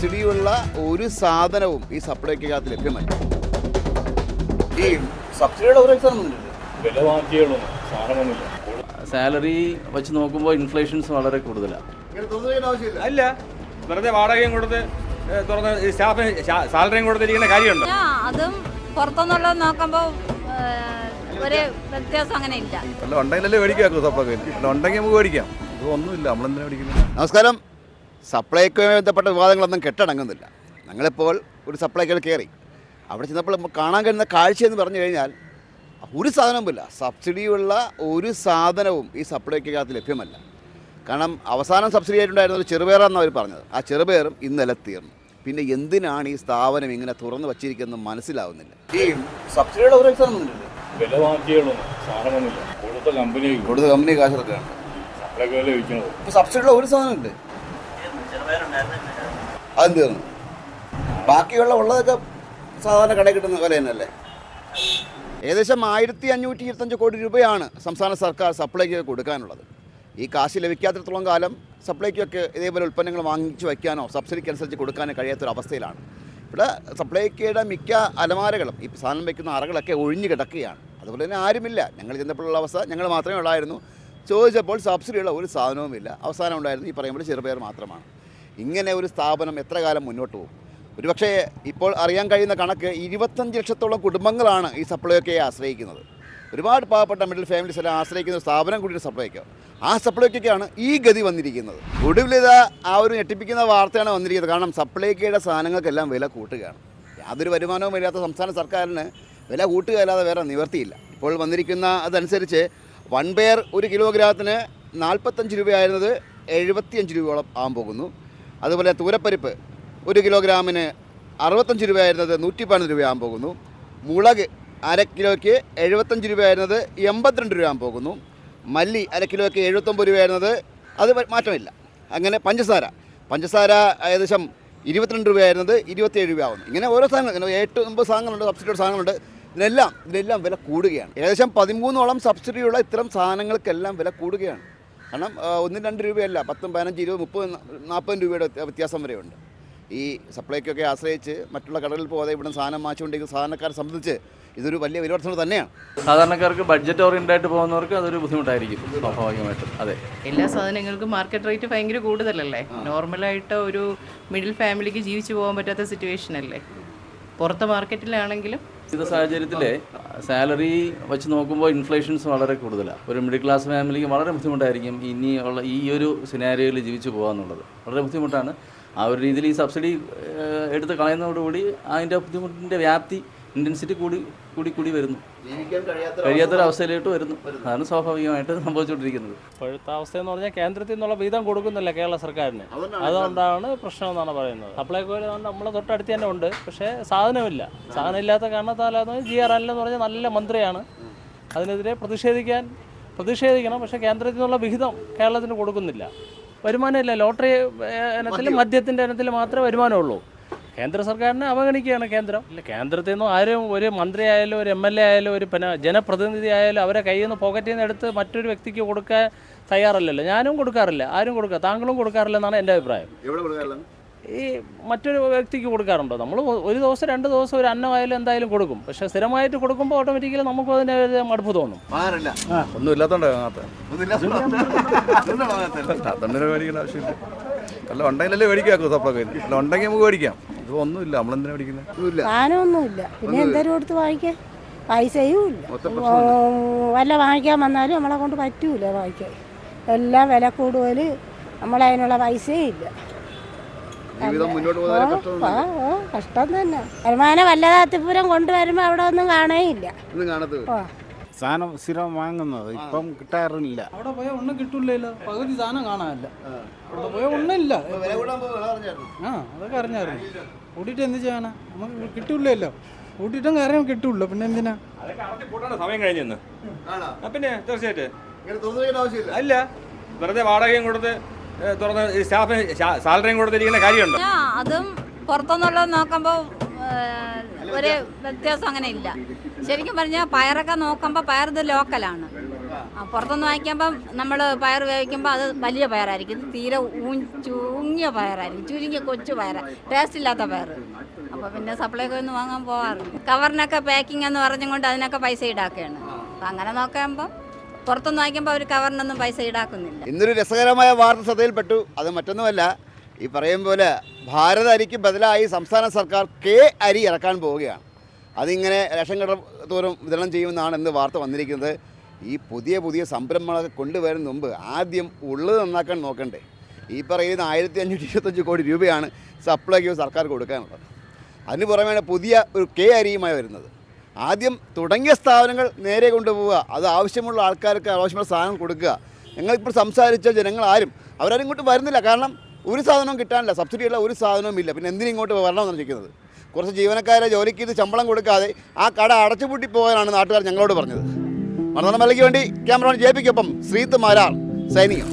സബ്സിഡിയുള്ള ഒരു സാധനവും ഈ സപ്ലൈക്കകത്ത് ലഭ്യമല്ല. ഈ സബ്സിഡിയുടെ ഒരു എക്സാം സാലറി വെച്ച് നോക്കുമ്പോൾ ഇൻഫ്ലേഷൻസ് വളരെ കൂടുതലാണ് ആവശ്യമില്ല. അല്ല വെറുതെ വാടകയും കൊടുത്ത് തുറന്ന് സ്റ്റാഫ് സാലറിയും കൊടുത്തിരിക്കുന്ന കാര്യമുണ്ട്? ആ, അതും പുറത്തുനിന്നുള്ളത് നോക്കുമ്പോൾ ഒരു വ്യത്യാസം അങ്ങനെ ഇല്ല അല്ല ഉണ്ടെങ്കിലല്ലേ മേടിക്കാക്കൂ സപ്ലൈ ഉണ്ടെങ്കിൽ നമുക്ക് മേടിക്കാം. ഇത് ഒന്നുമില്ല. നമ്മളെന്തിനാ മേടിക്കുന്നത്? നമസ്കാരം. സപ്ലൈക്കുമായി ബന്ധപ്പെട്ട വിവാദങ്ങളൊന്നും കെട്ടടങ്ങുന്നില്ല. ഞങ്ങളിപ്പോൾ ഒരു സപ്ലൈക്കോയിൽ കയറി. അവിടെ ചെന്നപ്പോൾ നമുക്ക് കാണാൻ കഴിയുന്ന കാഴ്ച എന്ന് പറഞ്ഞു കഴിഞ്ഞാൽ ഒരു സാധനവുമില്ല സബ്സിഡിയുള്ള ഒരു സാധനവും ഈ സപ്ലൈക്കകത്ത് ലഭ്യമല്ല. കാരണം അവസാനം സബ്സിഡി ആയിട്ടുണ്ടായിരുന്ന ഒരു ചെറുപയറാണെന്ന് അവർ പറഞ്ഞത്. ആ ചെറുപയറും ഇന്നലെ തീർന്നു. പിന്നെ എന്തിനാണ് ഈ സ്ഥാപനം ഇങ്ങനെ തുറന്നു വച്ചിരിക്കുന്നത് മനസ്സിലാവുന്നില്ല. ഈ സബ്സിഡിയുടെ ഒരു എക്സാം വില മാറ്റിയുള്ളൂ. സാധനമൊന്നുമില്ല കൊടുത്ത കമ്പനി കൂടുതൽ കമ്പനി കാശ് ഇപ്പോൾ സബ്സിഡിയുള്ള ഒരു സാധനമുണ്ട് അതും തീർന്നു. ബാക്കിയുള്ള ഉള്ളതൊക്കെ സാധാരണ കടയിൽ കിട്ടുന്ന വില തന്നെയല്ലേ? ഏകദേശം ആയിരത്തി അഞ്ഞൂറ്റി ഇരുപത്തഞ്ച് കോടി രൂപയാണ് സംസ്ഥാന സർക്കാർ സപ്ലൈക്ക് കൊടുക്കാനുള്ളത്. ഈ കാശ് ലഭിക്കാത്തിടത്തോളം കാലം സപ്ലൈക്കൊക്കെ ഇതേപോലെ ഉൽപ്പന്നങ്ങൾ വാങ്ങിച്ചു വയ്ക്കാനോ സബ്സിഡിക്ക് അനുസരിച്ച് കൊടുക്കാനോ കഴിയാത്തൊരവസ്ഥയിലാണ് ഇവിടെ സപ്ലൈക്കയുടെ മിക്ക അലമാരകളും ഈ സാധനം വയ്ക്കുന്ന അറകളൊക്കെ ഒഴിഞ്ഞു കിടക്കുകയാണ്. അതുപോലെ തന്നെ ആരുമില്ല. ഞങ്ങൾ ചെന്നപ്പോഴുള്ള അവസ്ഥ ഞങ്ങൾ മാത്രമേ ഉള്ളായിരുന്നു. ചോദിച്ചപ്പോൾ സബ്സിഡിയുള്ള ഒരു സാധനവുമില്ല. അവസാനം ഉണ്ടായിരുന്നു ഈ പറയുമ്പോൾ ചെറുപയർ മാത്രമാണ്. ഇങ്ങനെ ഒരു സ്ഥാപനം എത്ര കാലം മുന്നോട്ട് പോകും? ഒരുപക്ഷേ ഇപ്പോൾ അറിയാൻ കഴിയുന്ന കണക്ക് ഇരുപത്തഞ്ച് ലക്ഷത്തോളം കുടുംബങ്ങളാണ് ഈ സപ്ലൈയൊക്കെ ആശ്രയിക്കുന്നത്. ഒരുപാട് പാവപ്പെട്ട മിഡിൽ ഫാമിലീസ് എല്ലാം ആശ്രയിക്കുന്ന സ്ഥാപനം കൂടി സപ്ലൈക്കോ ആ സപ്ലൈക്കൊക്കെയാണ് ഈ ഗതി വന്നിരിക്കുന്നത്. ഒടുവിലിത് ആ ഒരു ഞെട്ടിപ്പിക്കുന്ന വാർത്തയാണ് വന്നിരിക്കുന്നത്. കാരണം സപ്ലൈക്കയുടെ സാധനങ്ങൾക്കെല്ലാം വില കൂട്ടുകയാണ്. യാതൊരു വരുമാനവും ഇല്ലാത്ത സംസ്ഥാന സർക്കാരിന് വില കൂട്ടുക അല്ലാതെ വേറെ നിവർത്തിയില്ല. ഇപ്പോൾ വന്നിരിക്കുന്ന അതനുസരിച്ച് വൺ പെയർ ഒരു കിലോഗ്രാമത്തിന് നാൽപ്പത്തഞ്ച് രൂപയായിരുന്നത് എഴുപത്തിയഞ്ച് രൂപയോളം ആകാൻ പോകുന്നു. അതുപോലെ തൂരപ്പരിപ്പ് ഒരു കിലോഗ്രാമിന് അറുപത്തഞ്ച് രൂപയായിരുന്നത് നൂറ്റി പതിനൊന്ന് രൂപയാകാൻ പോകുന്നു. മുളക് അര കിലോയ്ക്ക് എഴുപത്തഞ്ച് രൂപയായിരുന്നത് എൺപത്തിരണ്ട് രൂപയാകാൻ പോകുന്നു. മല്ലി അര കിലോയ്ക്ക് എഴുപത്തൊമ്പത് രൂപയായിരുന്നത് അത് മാറ്റമില്ല. അങ്ങനെ പഞ്ചസാര പഞ്ചസാര ഏകദേശം ഇരുപത്തിരണ്ട് രൂപയായിരുന്നത് ഇരുപത്തിയേഴ് രൂപയാവുന്നു. ഇങ്ങനെ ഓരോ സാധനങ്ങൾ ഇങ്ങനെ എട്ട് ഒമ്പത് സാധനങ്ങളുണ്ട് സബ്സിഡിയുടെ സാധനങ്ങളുണ്ട്. ഇതിനെല്ലാം ഇതിനെല്ലാം വില കൂടുകയാണ്. ഏകദേശം പതിമൂന്നോളം സബ്സിഡിയുള്ള ഇത്തരം സാധനങ്ങൾക്കെല്ലാം വില കൂടുകയാണ്. കാരണം ഒന്നും രണ്ട് രൂപയല്ല. പത്തും പതിനഞ്ച് ഇരുപത് മുപ്പത് നാൽപ്പത് രൂപയുടെ വ്യത്യ- വ്യത്യാസം വരെയുണ്ട്. ഈ സപ്ലൈക്കൊക്കെ ആശ്രയിച്ച് മറ്റുള്ള കടകളിൽ പോകാതെ ഇവിടെ സാധനം മാച്ചുകൊണ്ടിരിക്കുന്ന സാധാരണക്കാരെ സംബന്ധിച്ച് ഇതൊരു വലിയ വിലവർദ്ധന തന്നെയാണ്. സാധാരണക്കാർക്ക് ബഡ്ജറ്റ് ഓറിയന്റ് ആയിട്ട് പോകുന്നവർക്ക് അതൊരു ബുദ്ധിമുട്ടായിരിക്കും സ്വാഭാവികമായിട്ടും. അതെ. എല്ലാ സാധനങ്ങൾക്കും മാർക്കറ്റ് റേറ്റ് ഭയങ്കര കൂടുതലല്ലേ? നോർമലായിട്ട് ഒരു മിഡിൽ ഫാമിലിക്ക് ജീവിച്ചു പോകാൻ പറ്റാത്ത സിറ്റുവേഷൻ അല്ലേ? പുറത്തെ മാർക്കറ്റിലാണെങ്കിലും ഇത് സാഹചര്യത്തിൽ സാലറി വെച്ച് നോക്കുമ്പോൾ ഇൻഫ്ലേഷൻസ് വളരെ കൂടുതലാണ് ഒരു മിഡിൽ ക്ലാസ് ഫാമിലിക്ക് വളരെ ബുദ്ധിമുട്ടായിരിക്കും ഇനി ഈ ഒരു സിനാരിയോയിൽ ജീവിച്ചു പോകാന്നുള്ളത് വളരെ ബുദ്ധിമുട്ടാണ്. ആ ഒരു രീതിയിൽ ഈ സബ്സിഡി എടുത്ത് കളയുന്നതോടുകൂടി അതിന്റെ ബുദ്ധിമുട്ടിന്റെ വ്യാപ്തി ഇന്റൻസിറ്റി കൂടി കൂടി കൂടി വരുന്നു കഴിയാത്തൊരവസ്ഥയിലോട്ട് വരുന്നു അതാണ് സ്വാഭാവികമായിട്ട് സംഭവിച്ചുകൊണ്ടിരിക്കുന്നത് ഇപ്പോഴത്തെ അവസ്ഥ എന്ന് പറഞ്ഞാൽ കേന്ദ്രത്തിൽ നിന്നുള്ള വീതം കൊടുക്കുന്നില്ല കേരള സർക്കാരിന് അതുകൊണ്ടാണ് പ്രശ്നം എന്നാണ് പറയുന്നത് സപ്ലൈകോ നമ്മളെ തൊട്ടടുത്ത് തന്നെ ഉണ്ട് പക്ഷേ സാധനമില്ല സാധനം ഇല്ലാത്ത കാരണത്താലാന്ന് ജി ആർ എന്ന് പറഞ്ഞാൽ നല്ല മന്ത്രിയാണ് അതിനെതിരെ പ്രതിഷേധിക്കാൻ പ്രതിഷേധിക്കണം പക്ഷേ കേന്ദ്രത്തിൽ നിന്നുള്ള വിഹിതം കേരളത്തിന് കൊടുക്കുന്നില്ല വരുമാനമില്ല ലോട്ടറി ഇനത്തിൽ മദ്യത്തിന്റെ ഇനത്തിൽ മാത്രമേ വരുമാനമുള്ളൂ കേന്ദ്ര സർക്കാരിനെ അവഗണിക്കുകയാണ് കേന്ദ്രം. ഇല്ല കേന്ദ്രത്തിൽ നിന്നും ആരും ഒരു മന്ത്രി ആയാലും ഒരു എം എൽ എ ആയാലും ഒരു പിന്നെ ജനപ്രതിനിധി ആയാലും അവരെ കയ്യിൽ നിന്ന് പോക്കറ്റിൽ നിന്ന് എടുത്ത് മറ്റൊരു വ്യക്തിക്ക് കൊടുക്കാൻ തയ്യാറല്ലല്ലോ. ഞാനും കൊടുക്കാറില്ല ആരും കൊടുക്കുക താങ്കളും കൊടുക്കാറില്ലെന്നാണ് എന്റെ അഭിപ്രായം. ഈ മറ്റൊരു വ്യക്തിക്ക് കൊടുക്കാറുണ്ടോ? നമ്മൾ ഒരു ദിവസം രണ്ട് ദിവസം ഒരു അന്നമായാലും എന്തായാലും കൊടുക്കും. പക്ഷെ സ്ഥിരമായിട്ട് കൊടുക്കുമ്പോൾ ഓട്ടോമാറ്റിക്കലി നമുക്ക് അതിന്റെ ഒരു മടുപ്പ് തോന്നും. മാറില്ല. ഒന്നും ആവശ്യമില്ല. അല്ല ഉണ്ടെങ്കിലല്ലേ മേടിക്കാം സപ്ലൈ അല്ല ഉണ്ടെങ്കിൽ നമുക്ക് മേടിക്കാം. ഇത് ഒന്നുമില്ല. നമ്മളെന്തിനാ പഠിക്കുന്നത് സാധനമൊന്നുമില്ല. പിന്നെ എന്തേലും കൊടുത്ത് വാങ്ങിക്കാൻ പൈസയും ഇല്ല വല്ല വാങ്ങിക്കാൻ വന്നാലും നമ്മളെ കൊണ്ട് പറ്റൂല വാങ്ങിക്കാൻ. എല്ലാം വില കൂടുതൽ നമ്മളതിനുള്ള പൈസയും ഇല്ല. കഷ്ടം ആ, കഷ്ടം തന്നെ. വരുമാനം വല്ലതാത്തിപ്പുരം കൊണ്ടുവരുമ്പോൾ അവിടെ ഒന്നും കാണേയില്ല. സാധനം സ്ഥിരം വാങ്ങുന്നത്. ഇപ്പം കിട്ടാറില്ല അവിടെ പോയാൽ ഒന്നും കിട്ടില്ലല്ലോ. പകുതി സാധനം കാണാനില്ല. അവിടെ പോയാൽ ഒന്നുമില്ല. പോകും അറിഞ്ഞായിരുന്നു? ആ അതൊക്കെ അറിഞ്ഞായിരുന്നു. കൂട്ടിയിട്ട് എന്ത് ചെയ്യാനാ? നമുക്ക് കിട്ടൂലല്ലോ കൂട്ടിയിട്ടും കാര്യം കിട്ടൂല്ലോ. പിന്നെ എന്തിനാ? അതൊക്കെ അടച്ച് സമയം കഴിഞ്ഞെന്ന് ആ, പിന്നെ തീർച്ചയായിട്ടും. അല്ല വെറുതെ വാടകയും കൊടുത്ത് ഏ, തുറന്ന് ഈ സ്റ്റാഫിന് ശാ- സാലറിയും കൊടുത്തിരിക്കുന്ന കാര്യമുണ്ട്? ആ, അതും പുറത്തുനിന്നുള്ളത് നോക്കുമ്പോൾ ഒരു വ്യത്യാസം അങ്ങനെ ഇല്ല ശരിക്കും പറഞ്ഞാൽ പയറൊക്കെ നോക്കുമ്പോൾ പയർ ഇത് ലോക്കലാണ്. പുറത്തുനിന്ന് വാങ്ങിക്കുമ്പം നമ്മൾ പയർ വേവിക്കുമ്പോൾ അത് വലിയ പയറായിരിക്കും. തീരെ ഊ- ചുരുങ്ങിയ പയറായിരിക്കും. ചുരുങ്ങിയ കൊച്ചു പയർ ടേസ്റ്റ് ഇല്ലാത്ത പയർ അപ്പോൾ പിന്നെ സപ്ലൈക്കോ ഒന്ന് വാങ്ങാൻ പോകാറില്ല കവറിനൊക്കെ പാക്കിംഗ് എന്ന് പറഞ്ഞുകൊണ്ട് അതിനൊക്കെ പൈസ ഈടാക്കുകയാണ് അപ്പം അങ്ങനെ നോക്കുമ്പോൾ പുറത്തുനിന്ന് വാങ്ങിക്കുമ്പോൾ അവർ കവറിനൊന്നും പൈസ ഈടാക്കുന്നില്ല. ഇന്നൊരു രസകരമായ വാർത്ത ശ്രദ്ധയിൽപ്പെട്ടു. അത് മറ്റൊന്നുമല്ല. ഈ പറയും പോലെ ഭാരത അരിക്ക് ബദലായി സംസ്ഥാന സർക്കാർ കെ അരി ഇറക്കാൻ പോവുകയാണ്. അതിങ്ങനെ റേഷൻ കട തോറും വിതരണം ചെയ്യുമെന്നാണ് ഇന്ന് വാർത്ത വന്നിരിക്കുന്നത്. ഈ പുതിയ പുതിയ സംരംഭങ്ങളൊക്കെ കൊണ്ടുവരുന്ന മുമ്പ് ആദ്യം ഉള്ളത് നന്നാക്കാൻ നോക്കണ്ടേ. ഈ പറയുന്ന ആയിരത്തി അഞ്ഞൂറ്റി ഇരുപത്തഞ്ച് കോടി രൂപയാണ് സപ്ലൈക്കോ സർക്കാർ കൊടുക്കാനുള്ളത്. അതിന് പുറമെയാണ് പുതിയ ഒരു കെ അരിയുമായി വരുന്നത്. ആദ്യം തുടങ്ങിയ സ്ഥാപനങ്ങൾ നേരെ കൊണ്ടുപോവുക അത് ആവശ്യമുള്ള ആൾക്കാർക്ക് ആവശ്യമുള്ള സാധനം കൊടുക്കുക. ഞങ്ങളിപ്പോൾ സംസാരിച്ച ജനങ്ങൾ ആരും അവരാരും ഇങ്ങോട്ട് വരുന്നില്ല. കാരണം ഒരു സാധനവും കിട്ടാനില്ല. സബ്സിഡിയുള്ള ഒരു സാധനവും ഇല്ല. പിന്നെ എന്തിനും ഇങ്ങോട്ട് വരണമെന്നാണ് ചോദിക്കുന്നത്. കുറച്ച് ജീവനക്കാരെ ജോലിക്ക് ഇത് ശമ്പളം കൊടുക്കാതെ ആ കട അടച്ചുപൂട്ടി പോകാനാണ് നാട്ടുകാർ ഞങ്ങളോട് പറഞ്ഞത്. മണത്തണ മലയ്ക്ക് വേണ്ടി ക്യാമറമാൻ ജെ പിക്കൊപ്പം ശ്രീത്ത് സൈനികം.